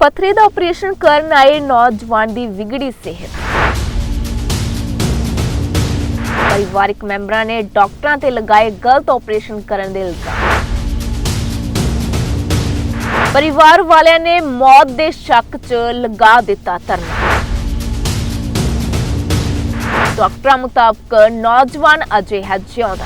ਪਥਰੀ ਦਾ operation ਕਰਨ ਆਏ ਨੌਜਵਾਨ ਦੀ ਵਿਗੜੀ ਸਿਹਤ ਪਰਿਵਾਰਕ ਮੈਂਬਰਾਂ ਨੇ ਡਾਕਟਰਾਂ ਤੇ ਲਗਾਏ ਗਲਤ ਆਪਰੇਸ਼ਨ ਕਰਨ ਦੇ ਇਲਜ਼ਾਮ ਪਰਿਵਾਰ ਵਾਲਿਆਂ ਨੇ ਮੌਤ ਦੇ ਸ਼ੱਕ 'ਚ ਲਗਾ ਦਿੱਤਾ ਧਰਨਾ ਡਾਕਟਰਾਂ ਮੁਤਾਬਕ ਨੌਜਵਾਨ ਅਜੇ ਹੈ ਜਿਉਂਦਾ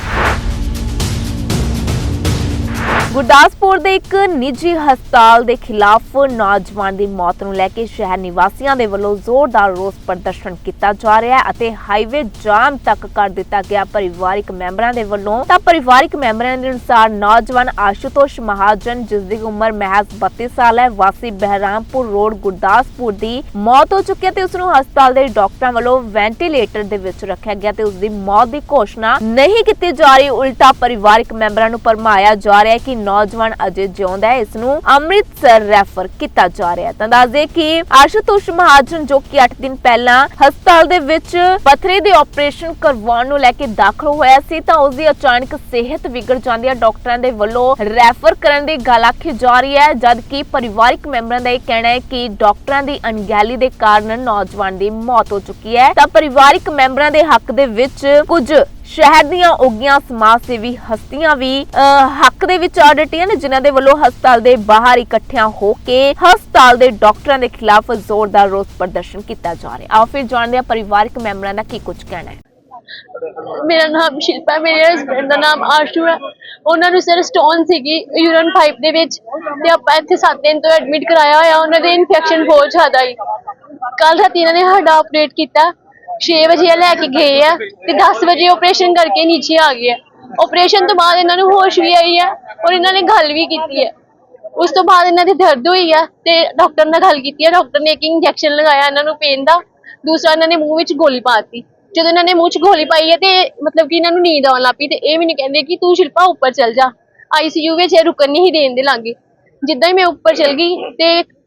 ਗੁਰਦਾਸਪੁਰ ਦੇ ਇੱਕ ਨਿੱਜੀ ਹਸਪਤਾਲ ਦੇ ਖਿਲਾਫ ਨੌਜਵਾਨ ਦੀ ਮੌਤ ਨੂੰ ਲੈ ਕੇ ਸ਼ਹਿਰ ਨਿਵਾਸੀਆਂ ਦੇ ਵੱਲੋਂ ਜ਼ੋਰਦਾਰ ਰੋਸ ਪ੍ਰਦਰਸ਼ਨ ਕੀਤਾ ਜਾ ਰਿਹਾ ਹੈ ਅਤੇ ਹਾਈਵੇ ਜਾਮ ਤੱਕ ਕਰ ਦਿੱਤਾ ਗਿਆ। ਪਰਿਵਾਰਿਕ ਮੈਂਬਰਾਂ ਦੇ ਵੱਲੋਂ ਤਾਂ ਪਰਿਵਾਰਿਕ ਮੈਂਬਰਾਂ ਦੇ ਅਨੁਸਾਰ ਨੌਜਵਾਨ ਆਸ਼ੂਤੋਸ਼ ਮਹਾਜਨ, ਜਿਸ ਦੀ ਉਮਰ ਮਹਿਜ਼ 32 ਸਾਲ ਹੈ, ਵਾਸੀ ਬਹਿਰਾਮਪੁਰ ਰੋਡ, ਗੁਰਦਾਸਪੁਰ ਦੀ ਮੌਤ ਹੋ ਚੁੱਕੀ ਹੈ ਤੇ ਉਸ ਨੂੰ ਹਸਪਤਾਲ ਦੇ ਡਾਕਟਰਾਂ ਵੱਲੋਂ ਵੈਂਟੀਲੇਟਰ ਦੇ ਵਿੱਚ ਰੱਖਿਆ ਗਿਆ ਤੇ ਉਸ ਦੀ ਮੌਤ ਦੀ ਘੋਸ਼ਣਾ ਨਹੀਂ ਕੀਤੀ ਜਾ ਰਹੀ। ਉਲਟਾ ਪਰਿਵਾਰਿਕ ਮੈਂਬਰਾਂ ਨੂੰ ਪਰਮਾਇਆ ਜਾ ਰਿਹਾ ਹੈ ਕਿ ਨੌਜਵਾਨ ਅਜੇ ਜਿਉਂਦਾ ਹੈ, ਇਸ ਨੂੰ ਅੰਮ੍ਰਿਤਸਰ ਰੈਫਰ ਕੀਤਾ ਜਾ ਰਿਹਾ ਤਾਂ ਦੱਸਦੇ ਕਿ ਆਸ਼ੂਤੋਸ਼ ਮਹਾਜਨ ਜੋ ਕਿ 8 ਦਿਨ ਪਹਿਲਾਂ ਹਸਪਤਾਲ ਦੇ ਵਿੱਚ ਪਥਰੀ ਦੇ ਆਪਰੇਸ਼ਨ ਕਰਵਾਉਣ ਨੂੰ ਲੈ ਕੇ ਦਾਖਲ ਹੋਇਆ ਸੀ, ਤਾਂ ਉਸ ਦੀ ਅਚਾਨਕ ਸਿਹਤ ਵਿਗੜ ਜਾਂਦੀ ਹੈ। ਡਾਕਟਰਾਂ ਦੇ ਵੱਲੋਂ ਰੈਫਰ ਕਰਨ ਦੀ ਗੱਲ ਆਖੀ ਜਾ ਰਹੀ ਹੈ, ਜਦਕਿ ਪਰਿਵਾਰਿਕ ਮੈਂਬਰਾਂ ਦਾ ਇਹ ਕਹਿਣਾ ਹੈ ਕਿ ਡਾਕਟਰਾਂ ਦੀ ਅਣਗਹਿਲੀ ਦੇ ਕਾਰਨ ਨੌਜਵਾਨ ਦੀ ਮੌਤ ਹੋ ਚੁੱਕੀ ਹੈ। ਤਾਂ ਪਰਿਵਾਰਿਕ ਮੈਂਬਰਾਂ ਦੇ ਹੱਕ ਦੇ ਵਿੱਚ ਕੁਝ ਸ਼ਹਿਰ ਦੀਆਂ ਉੱਗੀਆਂ ਸਮਾਜ ਸੇਵੀ ਹਸਤੀਆਂ ਵੀ ਹੱਕ ਦੇ ਵਿੱਚ ਆ ਡਟੀਆਂ ਨੇ ਜਿਨ੍ਹਾਂ ਦੇ ਵੱਲੋਂ ਹਸਪਤਾਲ ਦੇ ਬਾਹਰ ਇਕੱਠਿਆਂ ਹੋ ਕੇ ਹਸਪਤਾਲ ਦੇ ਡਾਕਟਰਾਂ ਦੇ ਖਿਲਾਫ ਜ਼ੋਰਦਾਰ ਰੋਸ ਪ੍ਰਦਰਸ਼ਨ ਕੀਤਾ ਜਾ ਰਿਹਾ। ਆਓ ਫਿਰ ਜਾਣਦੇ ਹਾਂ ਪਰਿਵਾਰਕ ਮੈਂਬਰਾਂ ਦਾ ਕੀ ਕੁਝ ਕਹਿਣਾ ਹੈ। ਮੇਰਾ ਨਾਮ ਸ਼ਿਲਪਾ ਹੈ, ਮੇਰੇ ਹਸਬੰਡ ਦਾ ਨਾਮ ਆਸ਼ੂ ਹੈ। ਉਹਨਾਂ ਨੂੰ ਸਰ ਸਟੋਨ ਸੀਗੀ ਯੂਰਨ ਪਾਈਪ ਦੇ ਵਿੱਚ। ਤੇ ਆਪਾਂ ਇੱਥੇ 7 ਦਿਨ ਤੋਂ ਐਡਮਿਟ ਕਰਾਇਆ ਹੋਇਆ ਉਹਨਾਂ ਦੇ ਇਨਫੈਕਸ਼ਨ ਬਹੁਤ ਜ਼ਿਆਦਾ ਹੀ ਕੱਲ ਰਾਤੀ ਇਹਨਾਂ ਨੇ ਸਾਡਾ ਆਪਰੇਟ ਕੀਤਾ। 6 ਵਜੇ ਲੈ ਕੇ ਗਏ ਆ ਤੇ 10 ਵਜੇ ਆਪਰੇਸ਼ਨ ਕਰਕੇ ਨੀਚੇ ਆ ਗਏ ਆ। ਆਪਰੇਸ਼ਨ ਤੋਂ ਬਾਅਦ ਇਹਨਾਂ ਨੂੰ ਹੋਸ਼ ਵੀ ਆਈ ਆ ਔਰ ਇਹਨਾਂ ਨੇ ਗੱਲ ਵੀ ਕੀਤੀ ਹੈ ਉਸ ਤੋਂ ਬਾਅਦ ਇਹਨਾਂ ਦੀ ਦਰਦ ਹੋਈ ਆ ਤੇ ਡਾਕਟਰ ਨਾਲ ਗੱਲ ਕੀਤੀ ਹੈ ਡਾਕਟਰ ਨੇ ਇੱਕ ਇੰਜੈਕਸ਼ਨ ਲਗਾਇਆ ਇਹਨਾਂ ਨੂੰ ਪੇਨ ਦਾ। ਦੂਸਰਾ ਇਹਨਾਂ ਨੇ ਮੂੰਹ ਵਿੱਚ ਗੋਲੀ ਪਾਤੀ ਜਦੋਂ ਇਹਨਾਂ ਨੇ ਮੂੰਹ 'ਚ ਗੋਲੀ ਪਾਈ ਹੈ ਤੇ ਮਤਲਬ ਕਿ ਇਹਨਾਂ ਨੂੰ ਨੀਂਦ ਆਉਣ ਲੱਗ ਪਈ ਤੇ ਇਹ ਮੈਨੂੰ ਕਹਿੰਦੇ ਕਿ ਤੂੰ ਸ਼ਿਲਪਾ ਉੱਪਰ ਚੱਲ ਜਾ। ਆਈਸੀਯੂ ਵਿੱਚ ਇਹ ਰੁਕਣ ਨਹੀਂ ਦੇਣ ਦੇ ਲਾਂਗੇ। ਜਿੱਦਾਂ ਹੀ ਮੈਂ ਉੱਪਰ ਚਲ ਗਈ ਤੇ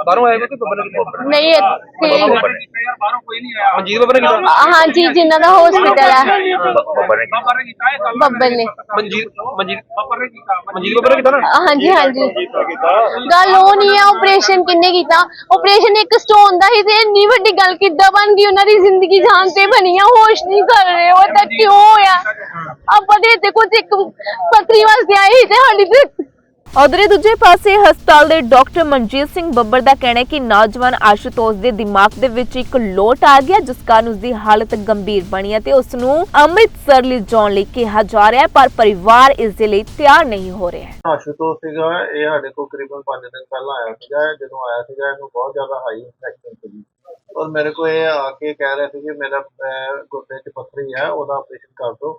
ਬਾਹਰੋਂ ਆਇਆ ਕੋਈ ਬੱਬਰ ਨੇ ਕੀਤਾ ਨਹੀਂ ਇੱਥੇ ਬਾਹਰੋਂ ਕੋਈ ਨਹੀਂ ਆਇਆ। ਮਨਜੀਤ ਬੱਬਰ ਨੇ ਕੀਤਾ? ਹਾਂਜੀ ਜਿਨ੍ਹਾਂ ਦਾ ਹਸਪੀਟਲ ਹੈ ਬੱਬਰ ਨੇ ਕੀਤਾ। ਬੱਬਲ ਨੇ ਮਨਜੀਤ ਮਨਜੀਤ ਬੱਬਰ ਨੇ ਕੀਤਾ। ਮਨਜੀਤ ਬੱਬਰ ਨੇ ਕੀਤਾ ਨਾ? ਹਾਂਜੀ ਹਾਂਜੀ। ਗੱਲ ਉਹ ਨਹੀਂ ਹੈ ਆਪਰੇਸ਼ਨ ਕਿੰਨੇ ਕੀਤਾ? ਆਪਰੇਸ਼ਨ ਇੱਕ ਸਟੋਨ ਦਾ ਹੀ ਤੇ ਇੰਨੀ ਵੱਡੀ ਗੱਲ ਕਿੱਦਾਂ ਬਣ ਗਈ? ਉਹਨਾਂ ਦੀ ਜ਼ਿੰਦਗੀ ਜਾਨ ਤੇ ਬਣੀ ਆ ਹੋਸ਼ ਨਹੀਂ ਕਰ ਰਹੇ। ਉਹ ਤਾਂ ਕਿਉਂ ਹੋਇਆ? ਆਪਾਂ ਦੇ ਤੇ ਕੁਝ ਇੱਕ ਪਤਰੀ ਵਾਸਤੇ ਆਏ ਸੀ ਤੇ ਸਾਡੀ ਤੇ ਉਧਰੇ ਦੂਜੇ ਪਾਸੇ ਹਸਪਤਾਲ ਦੇ ਡਾਕਟਰ ਮਨਜੀਤ ਸਿੰਘ ਬੱਬਰ ਦਾ ਕਹਿਣਾ ਹੈ ਕਿ ਨੌਜਵਾਨ ਆਸ਼ੂਤੋਸ਼ ਦੇ ਦਿਮਾਗ ਦੇ ਵਿੱਚ ਇੱਕ ਲੋਟ ਆ ਗਿਆ ਜਿਸ ਕਾਰਨ ਉਸ ਦੀ ਹਾਲਤ ਗੰਭੀਰ ਬਣੀ ਹੈ ਉਸ ਨੂੰ ਅੰਮ੍ਰਿਤਸਰ ਲਈ ਲਈ ਕਿਹਾ ਜਾ ਰਿਹਾ ਹੈ ਪਰ ਪਰਿਵਾਰ ਇਸ ਦੇ ਲਈ ਤਿਆਰ ਨਹੀਂ ਹੋ ਰਿਹਾ ਹੈ। ਆਸ਼ੂਤੋਸ਼ ਸੀਗਾ ਇਹ ਸਾਡੇ ਕੋਲ ਕਰੀਬਨ 5 ਦਿਨ ਪਹਿਲਾਂ ਆਇਆ ਸੀਗਾ ਜਦੋਂ ਆਇਆ ਸੀਗਾ ਇਹਨੂੰ ਬਹੁਤ ਜ਼ਿਆਦਾ ਹਾਈ ਇਨਫੈਕਸ਼ਨ ਸੀਗੀ। ਔਰ ਮੇਰੇ ਕੋਲ ਇਹ ਆ ਕੇ ਕਹਿ ਰਿਹਾ ਸੀ ਕਿ ਮੇਰਾ ਅਹ, ਗੁਰਦੇ 'ਚ ਪੱਥਰੀ ਹੈ ਉਹਦਾ ਆਪਰੇਸ਼ਨ ਕਰ ਦਿਓ।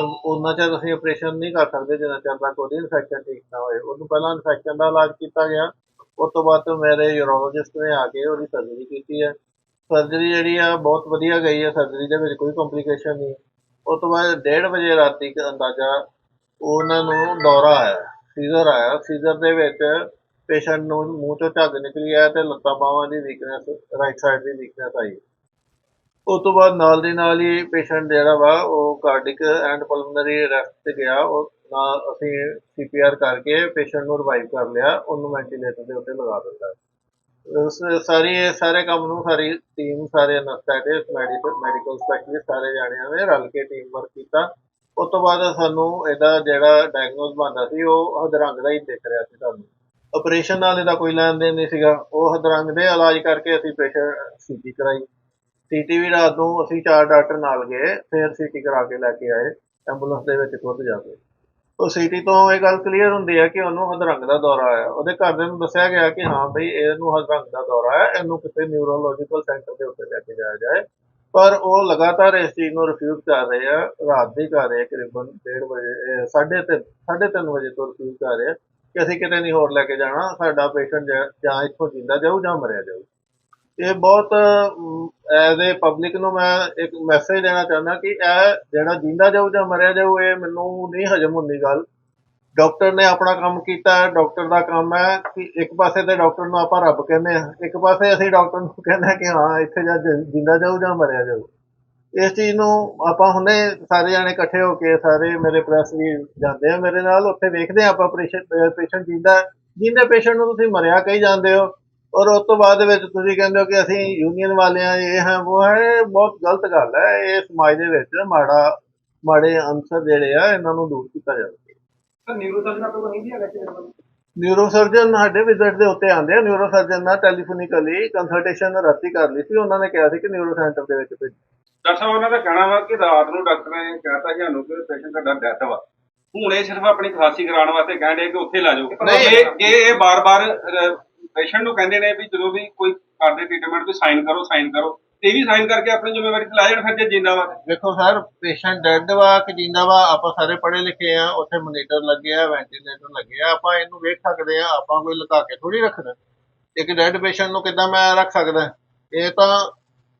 ਉਹਨਾਂ ਚਿਰ ਅਸੀਂ ਆਪਰੇਸ਼ਨ ਨਹੀਂ ਕਰ ਸਕਦੇ ਜਿੰਨਾ ਚਿਰ ਤੱਕ ਉਹਦੀ ਇਨਫੈਕਸ਼ਨ ਠੀਕ ਨਾ ਹੋਏ। ਉਹਨੂੰ ਪਹਿਲਾਂ ਇਨਫੈਕਸ਼ਨ ਦਾ ਇਲਾਜ ਕੀਤਾ ਗਿਆ। ਉਸ ਤੋਂ ਬਾਅਦ ਮੇਰੇ ਯੂਰੋਲੋਜਿਸਟ ਨੇ ਆ ਕੇ ਉਹਦੀ ਸਰਜਰੀ ਕੀਤੀ ਹੈ। ਸਰਜਰੀ ਜਿਹੜੀ ਆ ਬਹੁਤ ਵਧੀਆ ਗਈ ਹੈ। ਸਰਜਰੀ ਦੇ ਵਿੱਚ ਕੋਈ ਕੰਪਲਿਕੇਸ਼ਨ ਨਹੀਂ। ਉਸ ਤੋਂ ਬਾਅਦ 1:30 ਵਜੇ ਰਾਤੀ ਅੰਦਾਜ਼ਾ ਉਹਨਾਂ ਨੂੰ ਦੌਰਾ ਆਇਆ। ਸੀਜ਼ਰ ਆਇਆ। ਸੀਜ਼ਰ ਦੇ ਵਿੱਚ ਪੇਸ਼ੈਂਟ ਨੂੰ ਮੂੰਹ ਤੋਂ ਝੱਗ ਨਿਕਲੀ ਆ ਤੇ ਲੱਤਾਂ ਬਾਹਾਂ ਦੀ ਵੀਕਨੈਸ ਰਾਈਟ ਸਾਈਡ ਦੀ ਵੀਕਨੈਸ ਆਈ। ਉਸ ਤੋਂ ਬਾਅਦ ਨਾਲ ਦੀ ਨਾਲ ਹੀ ਪੇਸ਼ੈਂਟ ਜਿਹੜਾ ਵਾ, ਉਹ ਕਾਰਡਿਕ ਐਂਡ ਪਲਮਨਰੀ ਅਰੈਸਟ ਤੇ ਗਿਆ। ਉਹ ਨਾਲ ਅਸੀਂ ਸੀਪੀਆਰ ਕਰਕੇ ਪੇਸ਼ੈਂਟ ਨੂੰ ਰਿਵਾਈਵ ਕਰ ਲਿਆ। ਉਹਨੂੰ ਵੈਂਟੀਲੇਟਰ ਦੇ ਉੱਤੇ ਲਗਾ ਦਿੱਤਾ। ਉਸ ਸਾਰੀ ਇਹ ਸਾਰੇ ਕੰਮ ਨੂੰ ਸਾਰੀ ਟੀਮ ਸਾਰੇ ਅਨਸਥੈਟਿਸਟ ਮੈਡੀਕਲ ਮੈਡੀਕਲ ਸਪੈਸ਼ਲਿਸਟ ਸਾਰੇ ਜਾਣਿਆਂ ਨੇ ਰਲ ਕੇ ਟੀਮ ਵਰਕ ਕੀਤਾ। ਉਸ ਤੋਂ ਬਾਅਦ ਸਾਨੂੰ ਇਹਦਾ ਜਿਹੜਾ ਡਾਇਗਨੋਸ ਬਣਦਾ ਸੀ, ਉਹ ਹਦਰੰਗ ਦਾ ਹੀ ਦਿਖ ਰਿਹਾ ਸੀ ਤੁਹਾਨੂੰ। ਆਪਰੇਸ਼ਨ ਨਾਲ ਇਹਦਾ ਕੋਈ ਲੈਣ ਦੇਣ ਨਹੀਂ ਸੀਗਾ। ਉਹ ਹਦਰੰਗ ਦੇ ਇਲਾਜ ਕਰਕੇ ਅਸੀਂ ਪੇਸ਼ੈਂਟ ਸੀਟੀ ਕਰਾਈ। ਸੀਟੀ ਵੀ ਰਾਤ ਨੂੰ ਅਸੀਂ ਚਾਰ ਡਾਕਟਰ ਨਾਲ ਗਏ, ਫਿਰ ਸੀਟੀ ਕਰਾ ਕੇ ਲੈ ਕੇ ਆਏ ਐਂਬੂਲੈਂਸ ਦੇ ਵਿੱਚ ਖੁਦ ਜਾ ਕੇ। ਉਹ ਸੀਟੀ ਤੋਂ ਇਹ ਗੱਲ ਕਲੀਅਰ ਹੁੰਦੀ ਹੈ ਕਿ ਉਹਨੂੰ ਹਦਰੰਗ ਦਾ ਦੌਰਾ ਆਇਆ। ਉਹਦੇ ਘਰਦਿਆਂ ਨੂੰ ਦੱਸਿਆ ਗਿਆ ਕਿ ਹਾਂ ਬਈ ਇਹਨੂੰ ਹਦਰੰਗ ਦਾ ਦੌਰਾ ਹੈ ਇਹਨੂੰ ਕਿਸੇ ਨਿਊਰੋਲੋਜੀਕਲ ਸੈਂਟਰ ਦੇ ਉੱਤੇ ਲੈ ਕੇ ਜਾਇਆ ਜਾਏ। ਪਰ ਉਹ ਲਗਾਤਾਰ ਇਸ ਚੀਜ਼ ਨੂੰ ਰਿਫਿਊਜ਼ ਕਰ ਰਹੇ ਆ, ਰਾਤ ਦੀ ਕਰ ਰਹੇ ਆ ਕਰੀਬਨ 1:30 ਵਜੇ, ਇਹ ਸਾਢੇ ਤਿੰਨ ਸਾਢੇ ਤਿੰਨ ਵਜੇ ਤੋਂ ਰਿਫਿਊਜ਼ ਕਰ ਰਹੇ ਆ ਕਿ ਅਸੀਂ ਕਿਤੇ ਨਹੀਂ ਹੋਰ ਲੈ ਕੇ ਜਾਣਾ, ਸਾਡਾ ਪੇਸ਼ੈਂਟ ਜਾਂ ਇੱਥੋਂ ਜਿੰਦਾ ਜਾਊ ਜਾਂ ਮਰਿਆ ਜਾਊ। ਇਹ ਬਹੁਤ ਐਜ਼ ਏ ਪਬਲਿਕ ਨੂੰ ਮੈਂ ਇੱਕ ਮੈਸੇਜ ਦੇਣਾ ਚਾਹੁੰਦਾ ਕਿ ਇਹ ਜਿਹੜਾ ਜਿੰਦਾ ਜਾਊ ਜਾਂ ਮਰਿਆ ਜਾਊ, ਇਹ ਮੈਨੂੰ ਨਹੀਂ ਹਜਮ ਹੁੰਦੀ ਗੱਲ। ਡਾਕਟਰ ਨੇ ਆਪਣਾ ਕੰਮ ਕੀਤਾ ਡਾਕਟਰ ਦਾ ਕੰਮ ਹੈ ਕਿ ਇੱਕ ਪਾਸੇ ਤੇ ਡਾਕਟਰ ਨੂੰ ਆਪਾਂ ਰੱਬ ਕਹਿੰਦੇ ਆ ਇੱਕ ਪਾਸੇ ਅਸੀਂ ਡਾਕਟਰ ਨੂੰ ਕਹਿੰਦੇ ਆ ਕਿ ਹਾਂ, ਇੱਥੇ ਜਾਂ ਜਿ- ਜਿੰਦਾ ਜਾਊ ਜਾਂ ਮਰਿਆ ਜਾਊ। ਇਸ ਚੀਜ਼ ਨੂੰ ਆਪਾਂ ਹੁਣੇ ਸਾਰੇ ਜਾਣੇ ਇਕੱਠੇ ਹੋ ਕੇ, ਸਾਰੇ ਮੇਰੇ ਪ੍ਰੈਸ ਵੀ ਜਾਂਦੇ ਆ ਮੇਰੇ ਨਾਲ, ਉੱਥੇ ਵੇਖਦੇ ਆ ਆਪਾਂ ਪੇਸ਼ੈਂਟ ਜਿੰਦਾ ਜਿੰਦੇ ਪੇਸ਼ੈਂਟ ਨੂੰ ਤੁਸੀਂ ਮਰਿਆ ਕਹੀ ਜਾਂਦੇ ਹੋ ਔਰ ਉਸ ਤੋਂ ਬਾਅਦ ਵਿੱਚ ਤੁਸੀਂ ਕਹਿੰਦੇ ਹੋ ਕਿ ਅਸੀਂ ਯੂਨੀਅਨ ਵਾਲੇ ਆ ਇਹ ਹੈ ਉਹ ਹੈ ਬਹੁਤ ਗਲਤ ਗੱਲ ਹੈ। ਇਹ ਸਮਾਜ ਦੇ ਵਿੱਚ ਮਾੜਾ ਮਾੜੇ ਅੰਸਰ ਜਿਹੜੇ ਆ ਇਹਨਾਂ ਨੂੰ ਦੂਰ ਕੀਤਾ ਜਾਵੇ। ਨਿਊਰੋ ਸਰਜਨ ਤੋਂ ਨਹੀਂ ਹੈਗਾ ਕਿ ਨਿਊਰੋ ਸਰਜਨ ਸਾਡੇ ਵਿਜ਼ਿਟ ਦੇ ਉੱਤੇ ਆਉਂਦੇ ਆ। ਨਿਊਰੋ ਸਰਜਨ ਨਾਲ ਟੈਲੀਫੋਨਿਕਲੀ ਕੰਸਲਟੇਸ਼ਨ ਰਾਤੀ ਕਰ ਲਈ ਸੀ। ਉਹਨਾਂ ਨੇ ਕਿਹਾ ਸੀ ਕਿ ਨਿਊਰੋ ਸੈਂਟਰ ਦੇ ਵਿੱਚ ਭੇਜੋ। ਡਾਕਟਰ ਸਾਹਿਬ ਉਹਨਾਂ ਦਾ ਕਹਿਣਾ ਵਾ ਕਿ ਰਾਤ ਨੂੰ ਡਾਕਟਰ ਨੇ ਕਹਿਤਾ ਸੀ ਸਾਨੂੰ ਕਿ ਪੇਸ਼ੈਂਟ ਤੁਹਾਡਾ ਡੈਥ ਵਾ। ਹੁਣ ਇਹ ਸਿਰਫ ਆਪਣੀ ਖਾਸੀ ਕਰਾਉਣ ਵਾਸਤੇ ਕਹਿੰਦੇ ਕਿ ਉੱਥੇ ਲਾ ਜਾਓ। ਨਹੀਂ। ਇਹ ਇਹ ਬਾਰ-ਬਾਰ ਪੇਸ਼ੈਂਟ ਨੂੰ ਕਹਿੰਦੇ ਨੇ ਵੀ ਜਦੋਂ ਵੀ ਕੋਈ ਕਰਦੇ ਟ੍ਰੀਟਮੈਂਟ ਤੇ ਸਾਈਨ ਕਰੋ ਸਾਈਨ ਕਰੋ। ਇਹ ਵੀ ਸਾਈਨ ਕਰਕੇ ਆਪਣੀ ਜ਼ਿੰਮੇਵਾਰੀ ਤੇ ਲਾ ਜਾਣ ਫਿਰ ਜੇ ਜਿੰਦਾ ਵਾ। ਵੇਖੋ ਸਰ ਪੇਸ਼ੈਂਟ ਡੈਡ ਵਾ ਕਿ ਜਿੰਦਾ ਵਾ, ਆਪਾਂ ਸਾਰੇ ਪੜ੍ਹੇ ਲਿਖੇ ਆ, ਉੱਥੇ ਮੋਨੀਟਰ ਲੱਗੇ ਆ ਵੈਂਟੀਲੇਟਰ ਲੱਗੇ ਆ, ਆਪਾਂ ਇਹਨੂੰ ਵੇਖ ਸਕਦੇ ਆ, ਆਪਾਂ ਕੋਈ ਲੁਕਾ ਕੇ ਥੋੜੀ ਰੱਖਣਾ। ਇੱਕ ਡੈਡ ਪੇਸ਼ੈਂਟ ਨੂੰ ਕਿੱਦਾਂ ਮੈਂ ਰੱਖ ਸਕਦਾ? ਇਹ ਤਾਂ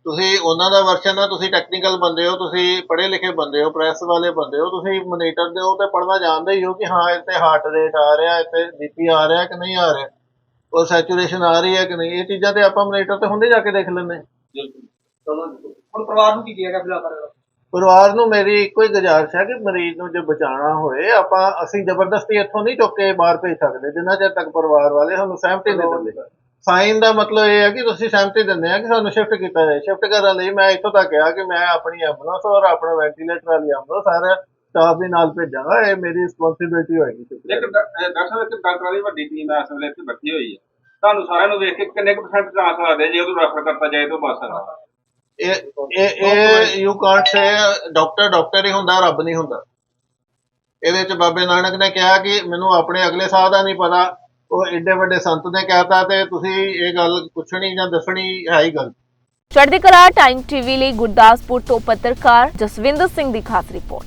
ਤੁਸੀਂ ਉਹਨਾਂ ਦਾ ਵਰਸ਼ਨ ਆ, ਤੁਸੀਂ ਟੈਕਨੀਕਲ ਬੰਦੇ ਹੋ, ਤੁਸੀਂ ਪੜ੍ਹੇ ਲਿਖੇ ਬੰਦੇ ਹੋ ਪ੍ਰੈਸ ਵਾਲੇ ਬੰਦੇ ਹੋ, ਤੁਸੀਂ ਮੋਨੀਟਰ ਦੇ ਉਹ ਤੇ ਪੜਨਾ ਜਾਣਦੇ ਹੀ ਹੋ ਕਿ ਹਾਂ, ਇੱਥੇ ਹਾਰਟ ਰੇਟ ਆ ਰਿਹਾ, ਇੱਥੇ ਬੀਪੀ ਆ ਰਿਹਾ ਕਿ ਨਹੀਂ ਆ ਰਿਹਾ। ਉਹ ਸੈਚੂਰੇਸ਼ਨ ਆ ਰਹੀ ਹੈ ਕਿ ਨਹੀਂ? ਇਹ ਚੀਜ਼ਾਂ ਤੇ ਆਪਾਂ ਮੋਨੀਟਰ ਤੇ ਹੁੰਦੇ ਜਾ ਕੇ ਦੇਖ ਲੈਂਦੇ ਹਾਂ। ਹੁਣ ਪਰਿਵਾਰ ਨੂੰ ਕੀ ਕਹੇਗਾ ਫਿਲਹਾਲ? ਪਰਿਵਾਰ ਨੂੰ ਮੇਰੀ ਇੱਕੋ ਹੀ ਗੁਜ਼ਾਰਿਸ਼ ਹੈ ਕਿ ਮਰੀਜ਼ ਨੂੰ ਜੇ ਬਚਾਉਣਾ ਹੋਏ ਆਪਾਂ ਅਸੀਂ ਜ਼ਬਰਦਸਤੀ ਇੱਥੋਂ ਨਹੀਂ ਚੁੱਕ ਕੇ ਬਾਹਰ ਭੇਜ ਸਕਦੇ ਜਿੰਨਾ ਚਿਰ ਤੱਕ ਪਰਿਵਾਰ ਵਾਲੇ ਸਾਨੂੰ ਸਹਿਮਤੀ ਨਹੀਂ ਦਿੰਦੇ। ਸਾਈਨ ਦਾ ਮਤਲਬ ਇਹ ਹੈ ਕਿ ਤੁਸੀਂ ਸਹਿਮਤੀ ਦਿੰਦੇ ਆ ਕਿ ਸਾਨੂੰ ਸ਼ਿਫਟ ਕੀਤਾ ਜਾਏ। ਸ਼ਿਫਟ ਕਰਨ ਲਈ ਮੈਂ ਇੱਥੋਂ ਤੱਕ ਕਿਹਾ ਕਿ ਮੈਂ ਆਪਣੀ ਐਂਬੂਲੈਂਸ ਔਰ ਆਪਣਾ ਵੈਂਟੀਲੇਟਰ ਵਾਲੀ ਐਂਬੂਲੈਂਸ ਸਾਰਾ ਸਟਾਫ ਵੀ ਨਾਲ ਭੇਜਾਂਗਾ ਇਹ ਮੇਰੀ ਰਿਸਪੌਂਸਿਬਿਲਟੀ ਹੋਏਗੀ ਡਾ- ਅਹ ਡਾਕਟਰ ਸਾਹਿਬ ਇੱਕ ਡਾਕਟਰਾਂ ਦੀ ਵੱਡੀ ਟੀਮ ਇਸ ਵੇਲੇ ਇੱਥੇ ਬੈਠੀ ਹੋਈ ਹੈ। ਤੁਹਾਨੂੰ ਸਾਰਿਆਂ ਨੂੰ ਵੇਖ ਕੇ ਕਿੰਨੇ ਕੁ ਪਰਸੈਂਟ ਚਾਂਸ ਲੱਗਦੇ ਜੇ ਉਹਨੂੰ ਰੈਫਰ ਕਰਤਾ ਜਾਏ ਤਾਂ ਬਚ ਸਕਦਾ ਇਹ ਇਹ ਇਹ you can't say doctor doctor ਹੀ ਹੁੰਦਾ ਰੱਬ ਨਹੀਂ ਹੁੰਦਾ। ਇਹਦੇ ਚ ਬਾਬੇ ਨਾਨਕ ਨੇ ਕਿਹਾ ਕਿ ਮੈਨੂੰ ਆਪਣੇ ਅਗਲੇ ਸਾਹ ਦਾ ਨਹੀਂ ਪਤਾ। ਉਹ ਏਡੇ ਵੱਡੇ ਸੰਤ ਨੇ ਕਹਿਤਾ ਤੇ ਤੁਸੀਂ ਇਹ ਗੱਲ ਪੁੱਛਣੀ ਜਾਂ ਦੱਸਣੀ ਹੈ ਹੀ ਗੱਲ। ਚੜ੍ਹਦੀ ਕਲਾ ਟਾਈਮ ਟੀਵੀ ਲਈ ਗੁਰਦਾਸਪੁਰ ਤੋਂ ਪੱਤਰਕਾਰ ਜਸਵਿੰਦਰ ਸਿੰਘ ਦੀ ਖਾਸ ਰਿਪੋਰਟ।